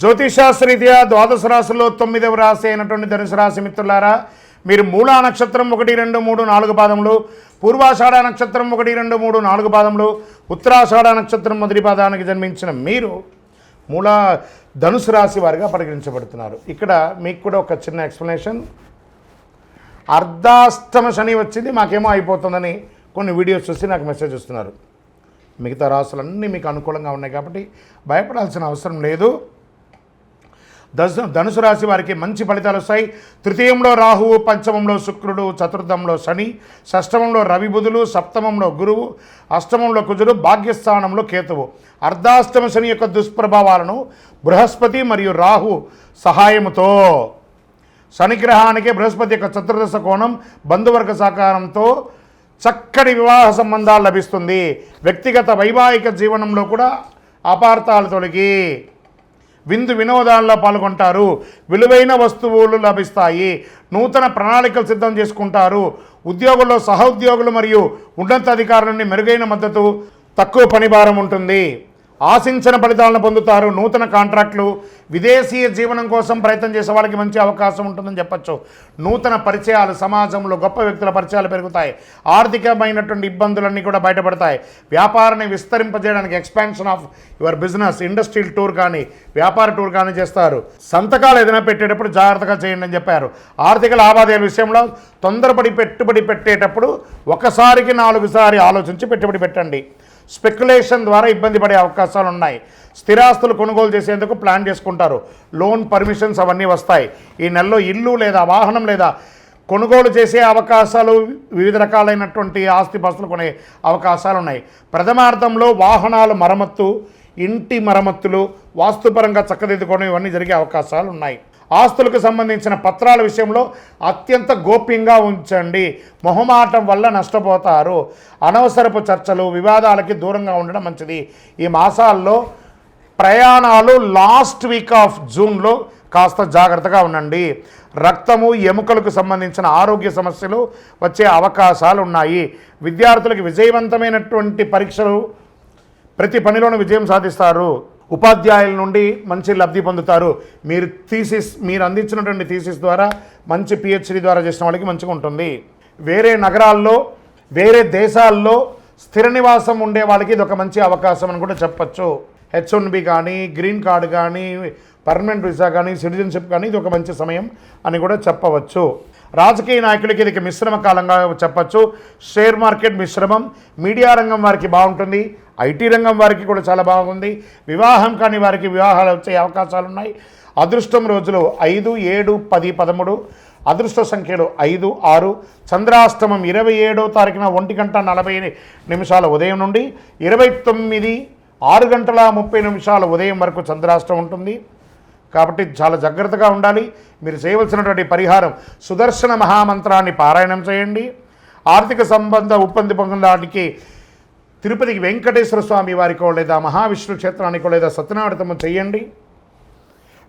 జ్యోతిషాస్త్రరీత్యా ద్వాదశ రాశుల్లో తొమ్మిదవ రాశి అయినటువంటి ధనుసు రాశి మిత్రులారా మీరు మూలా నక్షత్రం ఒకటి రెండు మూడు నాలుగు పాదములు పూర్వాషాఢ నక్షత్రం ఒకటి రెండు మూడు నాలుగు పాదములు ఉత్తరాషాఢ నక్షత్రం మొదటి పాదానికి జన్మించిన మీరు మూలా ధనుసు రాశి వారిగా పరిగణించబడుతున్నారు. ఇక్కడ మీకు కూడా ఒక చిన్న ఎక్స్ప్లెనేషన్. అర్ధాష్టమ శని వచ్చింది మాకేమో అయిపోతుందని కొన్ని వీడియోస్ చూసి నాకు మెసేజ్ వస్తున్నారు మిగతా రాసులన్నీ మీకు అనుకూలంగా ఉన్నాయి కాబట్టి భయపడాల్సిన అవసరం లేదు. దశ ధనుసు రాశి వారికి మంచి ఫలితాలు వస్తాయి. తృతీయంలో రాహువు పంచమంలో శుక్రుడు చతుర్థంలో శని షష్టమంలో రవి బుధులు సప్తమంలో గురువు అష్టమంలో కుజుడు భాగ్యస్థానంలో కేతువు. అర్ధాష్టమ శని యొక్క దుష్ప్రభావాలను బృహస్పతి మరియు రాహు సహాయముతో శనిగ్రహానికి బృహస్పతి యొక్క చతుర్దశ కోణం బంధువర్గ సహకారంతో చక్కటి వివాహ సంబంధాలు లభిస్తుంది. వ్యక్తిగత వైవాహిక జీవనంలో కూడా అపార్థాలు తొలగి విందు వినోదాల్లో పాల్గొంటారు. విలువైన వస్తువులు లభిస్తాయి. నూతన ప్రణాళికలు సిద్ధం చేసుకుంటారు. ఉద్యోగుల్లో సహోద్యోగులు మరియు ఉన్నతాధికారుల నుండి మెరుగైన మద్దతు తక్కువ పనిభారం ఉంటుంది. ఆశించిన ఫలితాలను పొందుతారు. నూతన కాంట్రాక్టులు విదేశీయ జీవనం కోసం ప్రయత్నం చేసే వాళ్ళకి మంచి అవకాశం ఉంటుందని చెప్పచ్చు. నూతన పరిచయాలు సమాజంలో గొప్ప వ్యక్తుల పరిచయాలు పెరుగుతాయి. ఆర్థికమైనటువంటి ఇబ్బందులన్నీ కూడా బయటపడతాయి. వ్యాపారాన్ని విస్తరింపజేయడానికి expansion of your business industrial tour కానీ వ్యాపార టూర్ కానీ చేస్తారు. సంతకాలు ఏదైనా పెట్టేటప్పుడు జాగ్రత్తగా చేయండి అని చెప్పారు. ఆర్థిక లావాదేవీల విషయంలో తొందరపడి పెట్టుబడి పెట్టేటప్పుడు ఒకసారికి నాలుగుసారి ఆలోచించి పెట్టుబడి పెట్టండి. స్పెక్యులేషన్ ద్వారా ఇబ్బంది పడే అవకాశాలు ఉన్నాయి. స్థిరాస్తులు కొనుగోలు చేసేందుకు ప్లాన్ చేసుకుంటారు. లోన్ పర్మిషన్స్ అవన్నీ వస్తాయి. ఈ నెలలో ఇల్లు లేదా వాహనం లేదా కొనుగోలు చేసే అవకాశాలు వివిధ రకాలైనటువంటి ఆస్తి ఆస్తిపాస్తులు కొనే అవకాశాలు ఉన్నాయి. ప్రథమార్థంలో వాహనాలు మరమ్మత్తు ఇంటి మరమ్మతులు వాస్తుపరంగా చక్కదిద్దుకోవడం ఇవన్నీ జరిగే అవకాశాలు ఉన్నాయి. ఆస్తులకు సంబంధించిన పత్రాల విషయంలో అత్యంత గోప్యంగా ఉంచండి. మొహమాటం వల్ల నష్టపోతారు. అనవసరపు చర్చలు వివాదాలకి దూరంగా ఉండడం మంచిది. ఈ మాసాల్లో ప్రయాణాలు లాస్ట్ వీక్ ఆఫ్ జూన్లో కాస్త జాగ్రత్తగా ఉండండి. రక్తము ఎముకలకు సంబంధించిన ఆరోగ్య సమస్యలు వచ్చే అవకాశాలు ఉన్నాయి. విద్యార్థులకు విజయవంతమైనటువంటి పరీక్షలు ప్రతి పనిలోనూ విజయం సాధిస్తారు. ఉపాధ్యాయుల నుండి మంచి లబ్ధి పొందుతారు. మీరు థీసిస్ మీరు అందించినటువంటి థీసిస్ ద్వారా మంచి పిహెచ్డి ద్వారా చేసిన వాళ్ళకి మంచిగా ఉంటుంది. వేరే నగరాల్లో వేరే దేశాల్లో స్థిర నివాసం ఉండే వాళ్ళకి ఇది ఒక మంచి అవకాశం అని కూడా చెప్పచ్చు. హెచ్ వన్ బి కానీ గ్రీన్ కార్డు కానీ పర్మనెంట్ వీసా కానీ సిటిజన్షిప్ కానీ ఇది ఒక మంచి సమయం అని కూడా చెప్పవచ్చు. రాజకీయ నాయకులకి ఇది మిశ్రమ కాలంగా చెప్పచ్చు. షేర్ మార్కెట్ మిశ్రమం మీడియా రంగం వారికి బాగుంటుంది. ఐటీ రంగం వారికి కూడా చాలా బాగుంది. వివాహం కాని వారికి వివాహాలు వచ్చే అవకాశాలు ఉన్నాయి అదృష్టం రోజులు ఐదు ఏడు పది పదమూడు అదృష్ట సంఖ్యలు ఐదు ఆరు చంద్రాష్టమం ఇరవై ఏడో తారీఖున ఒంటి గంట నలభై నిమిషాల ఉదయం నుండి ఇరవై తొమ్మిది ఆరు గంటల ముప్పై నిమిషాల ఉదయం వరకు చంద్రాష్టం ఉంటుంది. కాబట్టి చాలా జాగ్రత్తగా ఉండాలి. మీరు చేయవలసినటువంటి పరిహారం సుదర్శన మహామంత్రాన్ని పారాయణం చేయండి. ఆర్థిక సంబంధ ఉప్పంది పొందడానికి తిరుపతికి వెంకటేశ్వర స్వామి వారికో లేదా మహావిష్ణు క్షేత్రానికో లేదా సత్యనారాయణతము చేయండి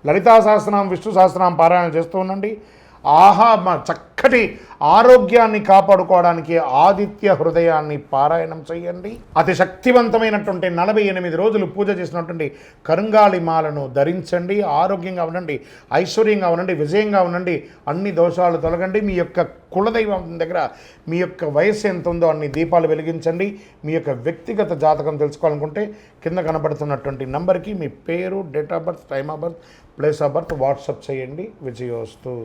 లలితా సహస్రనామం విష్ణు సహస్రనామం పారాయణ చేస్తూ ఉండండి. ఆహా చక్క చక్కటి ఆరోగ్యాన్ని కాపాడుకోవడానికి ఆదిత్య హృదయాన్ని పారాయణం చేయండి. అతి శక్తివంతమైనటువంటి నలభై ఎనిమిది రోజులు పూజ చేసినటువంటి కరుంగాళి మాలను ధరించండి ఆరోగ్యంగా ఉండండి ఐశ్వర్యంగా ఉండండి విజయంగా ఉండండి అన్ని దోషాలు తొలగండి. మీ యొక్క కులదైవం దగ్గర మీ యొక్క వయసు ఎంత ఉందో అన్ని దీపాలు వెలిగించండి. మీ యొక్క వ్యక్తిగత జాతకం తెలుసుకోవాలనుకుంటే కింద కనబడుతున్నటువంటి నంబర్కి మీ పేరు date of birth time of birth place of birth WhatsApp చేయండి. విజయోస్తు.